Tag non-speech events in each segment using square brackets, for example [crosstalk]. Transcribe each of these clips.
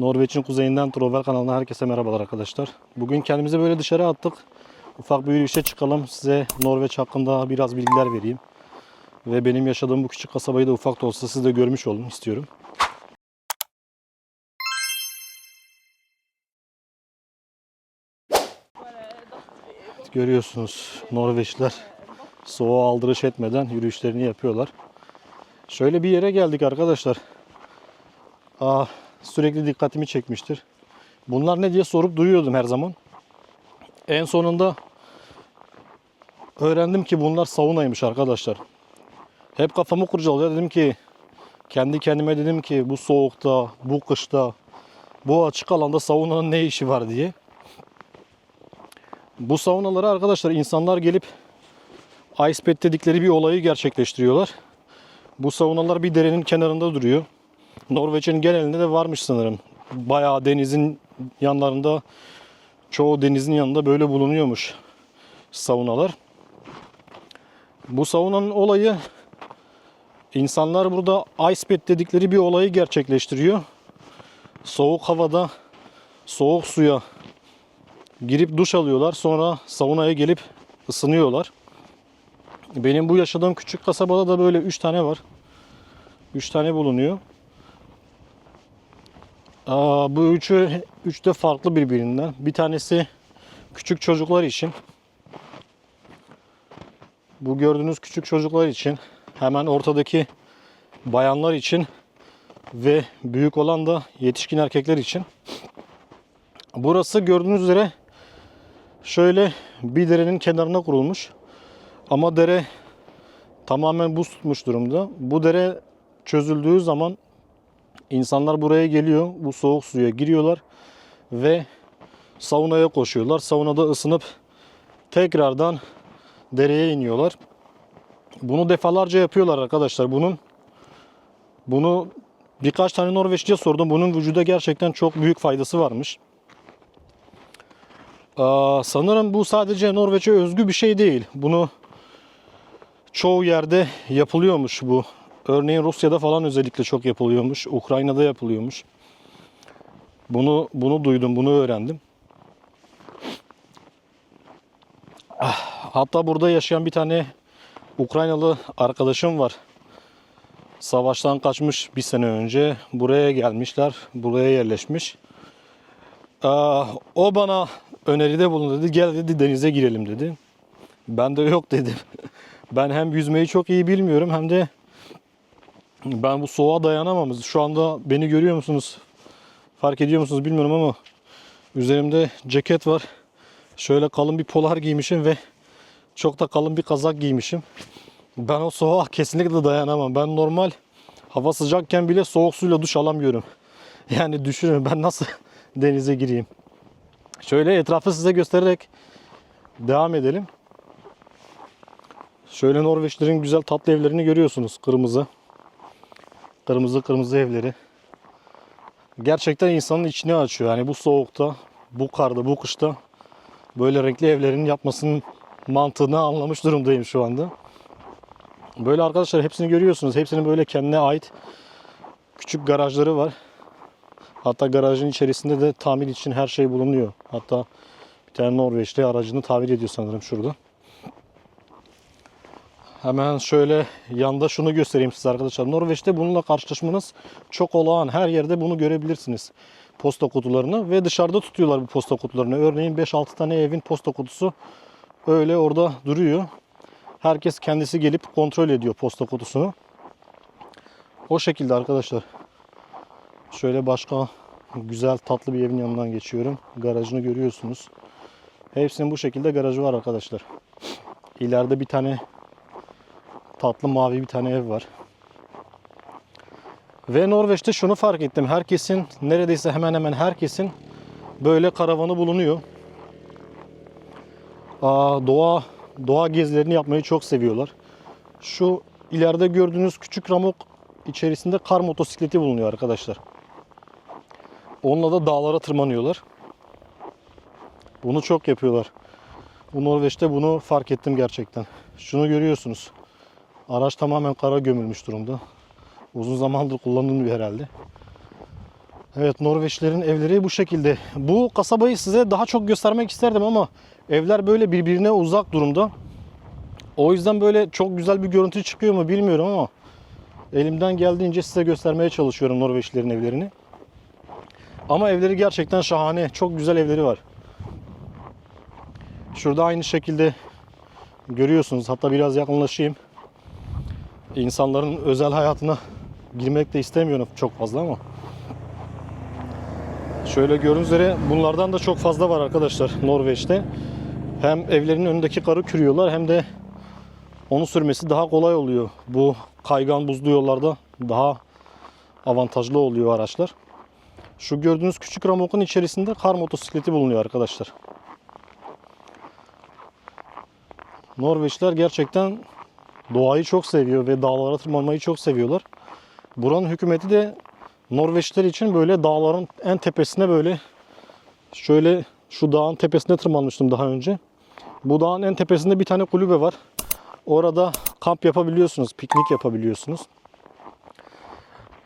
Norveç'in kuzeyinden Trovel kanalına herkese merhabalar arkadaşlar. Bugün kendimizi böyle dışarı attık. Ufak bir yürüyüşe çıkalım. Size Norveç hakkında biraz bilgiler vereyim. Ve benim yaşadığım bu küçük kasabayı da ufak da olsa siz de görmüş olun istiyorum. Görüyorsunuz Norveçliler soğuğa aldırış etmeden yürüyüşlerini yapıyorlar. Şöyle bir yere geldik arkadaşlar. Aa, sürekli dikkatimi çekmiştir. Bunlar ne diye sorup duruyordum her zaman. En sonunda öğrendim ki bunlar saunaymış arkadaşlar. Hep kafamı kurcalıyor. Dedim ki kendi kendime dedim ki bu soğukta, bu kışta, bu açık alanda saunanın ne işi var diye. Bu saunalara arkadaşlar insanlar gelip ice bath dedikleri bir olayı gerçekleştiriyorlar. Bu saunalar bir derenin kenarında duruyor. Norveç'in genelinde de varmış sanırım. Bayağı denizin yanlarında, çoğu denizin yanında böyle bulunuyormuş saunalar. Bu saunanın olayı insanlar burada ice bath dedikleri bir olayı gerçekleştiriyor. Soğuk havada, soğuk suya girip duş alıyorlar. Sonra saunaya gelip ısınıyorlar. Benim bu yaşadığım küçük kasabada da böyle 3 tane var. 3 tane bulunuyor. Aa, bu üçü üç de farklı birbirinden. Bir tanesi küçük çocuklar için. Bu gördüğünüz küçük çocuklar için. Hemen ortadaki bayanlar için ve büyük olan da yetişkin erkekler için. Burası gördüğünüz üzere şöyle bir derenin kenarına kurulmuş. Ama dere tamamen buz tutmuş durumda. Bu dere çözüldüğü zaman insanlar buraya geliyor. Bu soğuk suya giriyorlar ve saunaya koşuyorlar. Saunada ısınıp tekrardan dereye iniyorlar. Bunu defalarca yapıyorlar arkadaşlar. Bunun bunu birkaç tane Norveççe sordum. Bunun vücuda gerçekten çok büyük faydası varmış. Aa, sanırım bu sadece Norveç'e özgü bir şey değil. Bunu çoğu yerde yapılıyormuş bu. Örneğin Rusya'da falan özellikle çok yapılıyormuş. Ukrayna'da yapılıyormuş. Bunu bunu duydum, bunu öğrendim. Ah, Hatta burada yaşayan bir tane Ukraynalı arkadaşım var. Savaştan kaçmış bir sene önce. Buraya gelmişler, buraya yerleşmiş. Aa, o bana öneride bulundu dedi. Gel dedi denize girelim dedi. Ben de yok dedim. [laughs] Ben hem yüzmeyi çok iyi bilmiyorum hem de ben bu soğuğa dayanamam. Şu anda beni görüyor musunuz? Fark ediyor musunuz bilmiyorum ama üzerimde ceket var. Şöyle kalın bir polar giymişim ve çok da kalın bir kazak giymişim. Ben o soğuğa [laughs] kesinlikle dayanamam. Ben normal hava sıcakken bile soğuk suyla duş alamıyorum. [laughs] Yani düşünün ben nasıl [laughs] denize gireyim. Şöyle etrafı size göstererek devam edelim. Şöyle Norveçlerin güzel tatlı evlerini görüyorsunuz. Kırmızı. Kırmızı kırmızı evleri. Gerçekten insanın içini açıyor. Yani bu soğukta, bu karda, bu kışta böyle renkli evlerin yapmasının mantığını anlamış durumdayım şu anda. Böyle arkadaşlar hepsini görüyorsunuz. Hepsinin böyle kendine ait küçük garajları var. Hatta garajın içerisinde de tamir için her şey bulunuyor. Hatta bir tane Norveçli aracını tamir ediyor sanırım şurada. Hemen şöyle yanda şunu göstereyim size arkadaşlar. Norveç'te bununla karşılaşmanız çok olağan. Her yerde bunu görebilirsiniz. Posta kutularını ve dışarıda tutuyorlar bu posta kutularını. Örneğin 5-6 tane evin posta kutusu öyle orada duruyor. Herkes kendisi gelip kontrol ediyor posta kutusunu. O şekilde arkadaşlar. Şöyle başka güzel tatlı bir evin yanından geçiyorum. Garajını görüyorsunuz. Hepsinin bu şekilde garajı var arkadaşlar. İleride bir tane tatlı mavi bir tane ev var. Ve Norveç'te şunu fark ettim. Herkesin neredeyse hemen hemen herkesin böyle karavanı bulunuyor. Aa, doğa doğa gezilerini yapmayı çok seviyorlar. Şu ileride gördüğünüz küçük ramok içerisinde kar motosikleti bulunuyor arkadaşlar. Onunla da dağlara tırmanıyorlar. Bunu çok yapıyorlar. Bu Norveç'te bunu fark ettim gerçekten. Şunu görüyorsunuz. Araç tamamen kara gömülmüş durumda. Uzun zamandır kullanılmıyor herhalde. Evet Norveçlerin evleri bu şekilde. Bu kasabayı size daha çok göstermek isterdim ama evler böyle birbirine uzak durumda. O yüzden böyle çok güzel bir görüntü çıkıyor mu bilmiyorum ama elimden geldiğince size göstermeye çalışıyorum Norveçlilerin evlerini. Ama evleri gerçekten şahane. Çok güzel evleri var. Şurada aynı şekilde görüyorsunuz. Hatta biraz yakınlaşayım. İnsanların özel hayatına girmek de istemiyorum çok fazla ama. Şöyle gördüğünüz üzere bunlardan da çok fazla var arkadaşlar Norveç'te. Hem evlerinin önündeki karı kürüyorlar hem de onu sürmesi daha kolay oluyor. Bu kaygan buzlu yollarda daha avantajlı oluyor araçlar. Şu gördüğünüz küçük ramokun içerisinde kar motosikleti bulunuyor arkadaşlar. Norveçler gerçekten doğayı çok seviyor ve dağlara tırmanmayı çok seviyorlar. Buranın hükümeti de Norveçler için böyle dağların en tepesine böyle şöyle şu dağın tepesine tırmanmıştım daha önce. Bu dağın en tepesinde bir tane kulübe var. Orada kamp yapabiliyorsunuz, piknik yapabiliyorsunuz.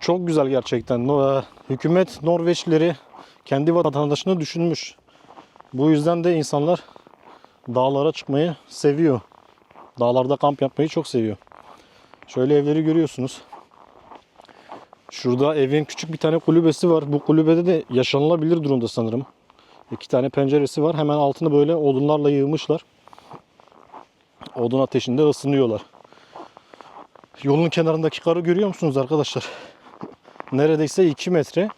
Çok güzel gerçekten. E, Hükümet Norveçlileri kendi vatandaşını düşünmüş. Bu yüzden de insanlar dağlara çıkmayı seviyor. Dağlarda kamp yapmayı çok seviyor. Şöyle evleri görüyorsunuz. Şurada evin küçük bir tane kulübesi var. Bu kulübede de yaşanılabilir durumda sanırım. İki tane penceresi var. Hemen altını böyle odunlarla yığmışlar. Odun ateşinde ısınıyorlar. Yolun kenarındaki karı görüyor musunuz arkadaşlar? [laughs] Neredeyse 2 metre.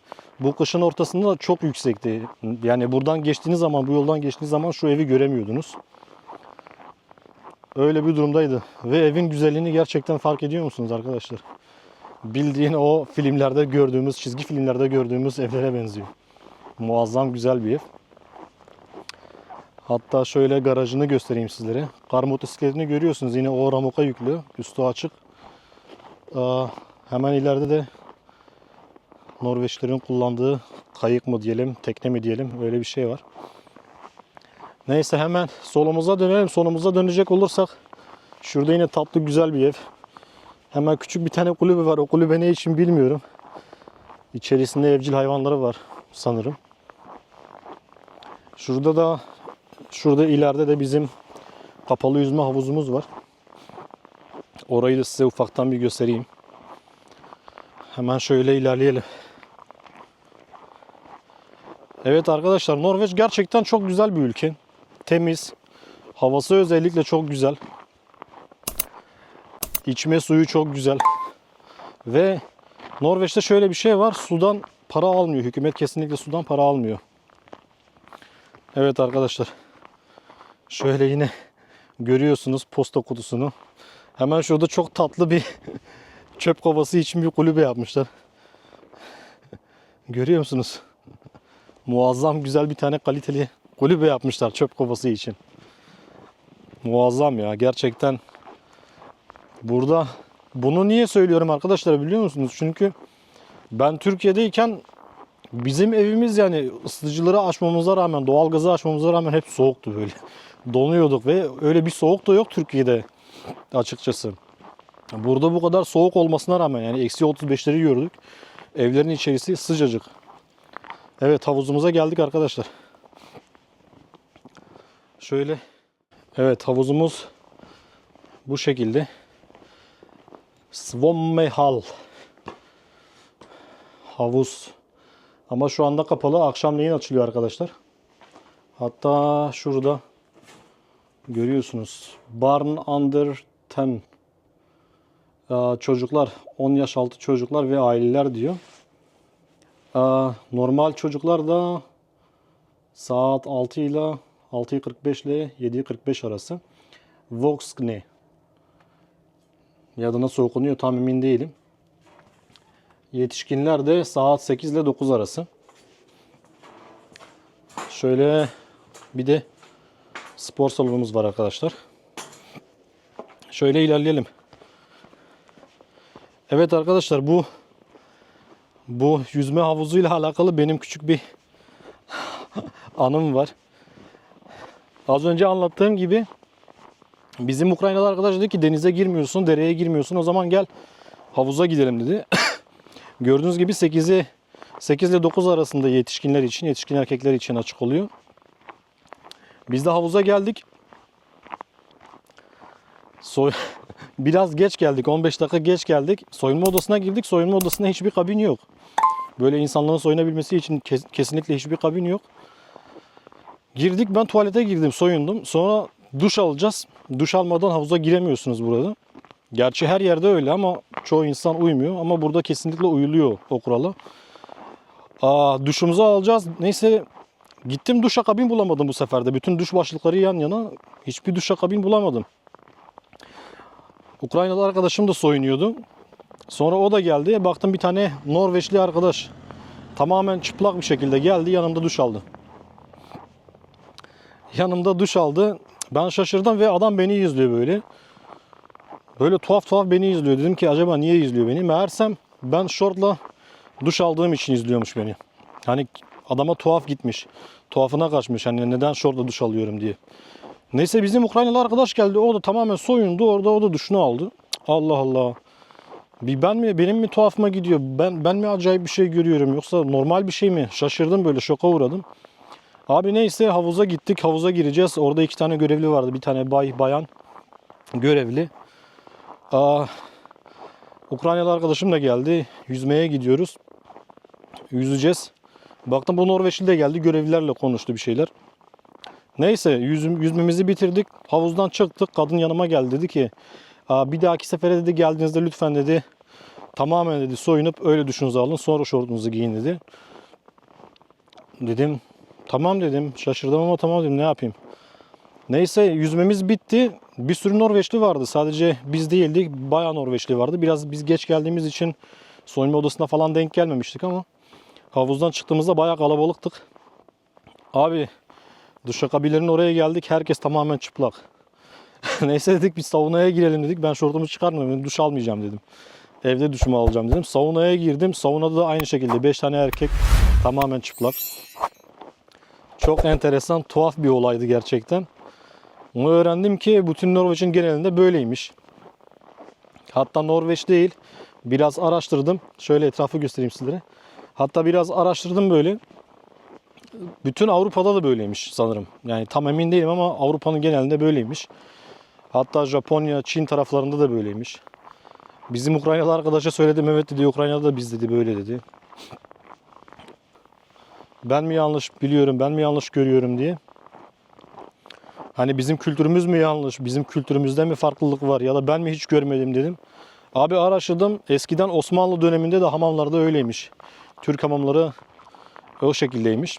Bu kışın ortasında da çok yüksekti. Yani buradan geçtiğiniz zaman, bu yoldan geçtiğiniz zaman şu evi göremiyordunuz. Öyle bir durumdaydı. Ve evin güzelliğini gerçekten fark ediyor musunuz arkadaşlar? Bildiğin o filmlerde gördüğümüz, çizgi filmlerde gördüğümüz evlere benziyor. Muazzam güzel bir ev. Hatta şöyle garajını göstereyim sizlere. Kar motosikletini görüyorsunuz. Yine o ramoka yüklü. Üstü açık. Aa, hemen ileride de Norveçlerin kullandığı kayık mı diyelim, tekne mi diyelim öyle bir şey var. Neyse hemen solumuza dönelim. Solumuza dönecek olursak şurada yine tatlı güzel bir ev. Hemen küçük bir tane kulübe var. O kulübe ne için bilmiyorum. İçerisinde evcil hayvanları var sanırım. Şurada da şurada ileride de bizim kapalı yüzme havuzumuz var. Orayı da size ufaktan bir göstereyim. Hemen şöyle ilerleyelim. Evet arkadaşlar Norveç gerçekten çok güzel bir ülke. Temiz. Havası özellikle çok güzel. İçme suyu çok güzel. Ve Norveç'te şöyle bir şey var. Sudan para almıyor. Hükümet kesinlikle sudan para almıyor. Evet arkadaşlar. Şöyle yine görüyorsunuz posta kutusunu. Hemen şurada çok tatlı bir [laughs] çöp kovası için bir kulübe yapmışlar. Görüyor musunuz? Muazzam güzel bir tane kaliteli kulübe yapmışlar çöp kovası için. Muazzam ya gerçekten. Burada bunu niye söylüyorum arkadaşlar biliyor musunuz? Çünkü ben Türkiye'deyken bizim evimiz yani ısıtıcıları açmamıza rağmen, doğalgazı açmamıza rağmen hep soğuktu böyle. [laughs] Donuyorduk ve öyle bir soğuk da yok Türkiye'de açıkçası. Burada bu kadar soğuk olmasına rağmen yani eksi 35'leri gördük. Evlerin içerisi sıcacık. Evet havuzumuza geldik arkadaşlar. Şöyle. Evet havuzumuz bu şekilde. Svommehal. Havuz. Ama şu anda kapalı. Akşamleyin açılıyor arkadaşlar. Hatta şurada görüyorsunuz. Barn under 10. Ee, çocuklar 10 yaş altı çocuklar ve aileler diyor. Ee, normal çocuklar da saat 6 ile 6.45 ile 7.45 arası. Voxkne. Ya da nasıl okunuyor tam emin değilim. Yetişkinler de saat 8 ile 9 arası. Şöyle bir de spor salonumuz var arkadaşlar. Şöyle ilerleyelim. Evet arkadaşlar bu bu yüzme havuzuyla alakalı benim küçük bir [laughs] anım var. Az önce anlattığım gibi bizim Ukraynalı arkadaş dedi ki denize girmiyorsun, dereye girmiyorsun. O zaman gel havuza gidelim dedi. [coughs] Gördüğünüz gibi 8'i 8 ile 9 arasında yetişkinler için, yetişkin erkekler için açık oluyor. Biz de havuza geldik. Soy [laughs] biraz geç geldik. 15 dakika geç geldik. Soyunma odasına girdik. Soyunma odasında hiçbir kabin yok. Böyle insanların soyunabilmesi için kes- kesinlikle hiçbir kabin yok. Girdik ben tuvalete girdim soyundum. Sonra duş alacağız. Duş almadan havuza giremiyorsunuz burada. Gerçi her yerde öyle ama çoğu insan uymuyor. Ama burada kesinlikle uyuluyor o kurala. Aa, duşumuzu alacağız. Neyse gittim duşa kabin bulamadım bu sefer de. Bütün duş başlıkları yan yana. Hiçbir duşa kabin bulamadım. Ukraynalı arkadaşım da soyunuyordu. Sonra o da geldi. Baktım bir tane Norveçli arkadaş tamamen çıplak bir şekilde geldi yanımda duş aldı. Yanımda duş aldı. Ben şaşırdım ve adam beni izliyor böyle. Böyle tuhaf tuhaf beni izliyor. Dedim ki acaba niye izliyor beni? Meğersem ben şortla duş aldığım için izliyormuş beni. Hani adama tuhaf gitmiş. Tuhafına kaçmış. Hani neden şortla duş alıyorum diye. Neyse bizim Ukraynalı arkadaş geldi. O da tamamen soyundu. Orada o da duşunu aldı. Allah Allah. Bir ben mi benim mi tuhafıma gidiyor? Ben ben mi acayip bir şey görüyorum yoksa normal bir şey mi? Şaşırdım böyle şoka uğradım. Abi neyse havuza gittik. Havuza gireceğiz. Orada iki tane görevli vardı. Bir tane bay bayan görevli. Aa, Ukraynalı arkadaşım da geldi. Yüzmeye gidiyoruz. Yüzeceğiz. Baktım bu Norveçli de geldi. Görevlilerle konuştu bir şeyler. Neyse yüzüm, yüzmemizi bitirdik. Havuzdan çıktık. Kadın yanıma geldi dedi ki "Aa, bir dahaki sefere dedi geldiğinizde lütfen dedi tamamen dedi soyunup öyle duşunuzu alın sonra şortunuzu giyin dedi. Dedim tamam dedim şaşırdım ama tamam dedim ne yapayım. Neyse yüzmemiz bitti. Bir sürü Norveçli vardı. Sadece biz değildik. Bayağı Norveçli vardı. Biraz biz geç geldiğimiz için soyunma odasına falan denk gelmemiştik ama havuzdan çıktığımızda bayağı kalabalıktık. Abi duşakabilerin oraya geldik. Herkes tamamen çıplak. [laughs] Neyse dedik biz saunaya girelim dedik. Ben şortumu çıkarmıyorum. Duş almayacağım dedim. Evde duşumu alacağım dedim. Saunaya girdim. Saunada da aynı şekilde 5 tane erkek tamamen çıplak. Çok enteresan, tuhaf bir olaydı gerçekten. Onu öğrendim ki bütün Norveç'in genelinde böyleymiş. Hatta Norveç değil, biraz araştırdım. Şöyle etrafı göstereyim sizlere. Hatta biraz araştırdım böyle. Bütün Avrupa'da da böyleymiş sanırım. Yani tam emin değilim ama Avrupa'nın genelinde böyleymiş. Hatta Japonya, Çin taraflarında da böyleymiş. Bizim Ukraynalı arkadaşa söyledim evet dedi Ukrayna'da da biz dedi böyle dedi. Ben mi yanlış biliyorum, ben mi yanlış görüyorum diye. Hani bizim kültürümüz mü yanlış, bizim kültürümüzde mi farklılık var ya da ben mi hiç görmedim dedim. Abi araştırdım. Eskiden Osmanlı döneminde de hamamlarda öyleymiş. Türk hamamları o şekildeymiş.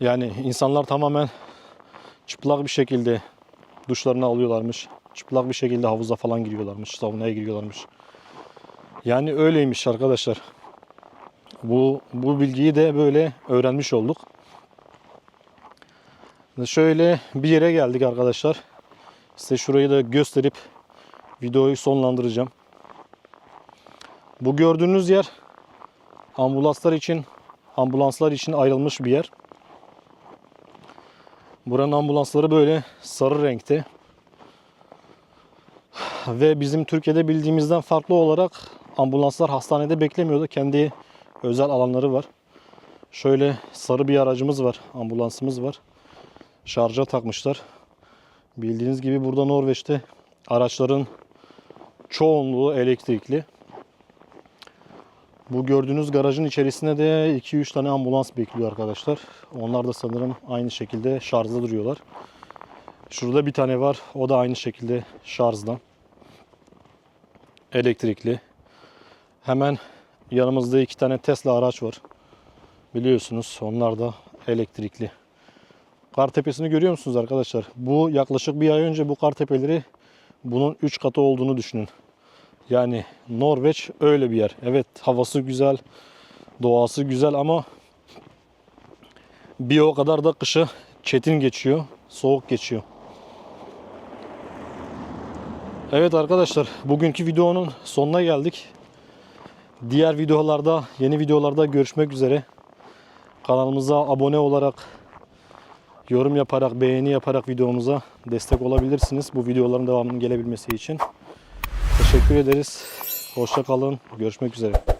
Yani insanlar tamamen çıplak bir şekilde duşlarını alıyorlarmış. Çıplak bir şekilde havuza falan giriyorlarmış, saunaya giriyorlarmış. Yani öyleymiş arkadaşlar. Bu bu bilgiyi de böyle öğrenmiş olduk. Şöyle bir yere geldik arkadaşlar. Size şurayı da gösterip videoyu sonlandıracağım. Bu gördüğünüz yer ambulanslar için ambulanslar için ayrılmış bir yer. Buranın ambulansları böyle sarı renkte. Ve bizim Türkiye'de bildiğimizden farklı olarak ambulanslar hastanede beklemiyordu. Kendi özel alanları var. Şöyle sarı bir aracımız var. Ambulansımız var. Şarja takmışlar. Bildiğiniz gibi burada Norveç'te araçların çoğunluğu elektrikli. Bu gördüğünüz garajın içerisinde de 2-3 tane ambulans bekliyor arkadaşlar. Onlar da sanırım aynı şekilde şarjda duruyorlar. Şurada bir tane var. O da aynı şekilde şarjdan. Elektrikli. Hemen yanımızda iki tane Tesla araç var. Biliyorsunuz onlar da elektrikli. Kar tepesini görüyor musunuz arkadaşlar? Bu yaklaşık bir ay önce bu kar tepeleri bunun 3 katı olduğunu düşünün. Yani Norveç öyle bir yer. Evet havası güzel, doğası güzel ama bir o kadar da kışı çetin geçiyor, soğuk geçiyor. Evet arkadaşlar bugünkü videonun sonuna geldik. Diğer videolarda, yeni videolarda görüşmek üzere. Kanalımıza abone olarak, yorum yaparak, beğeni yaparak videomuza destek olabilirsiniz. Bu videoların devamının gelebilmesi için. Teşekkür ederiz. Hoşça kalın. Görüşmek üzere.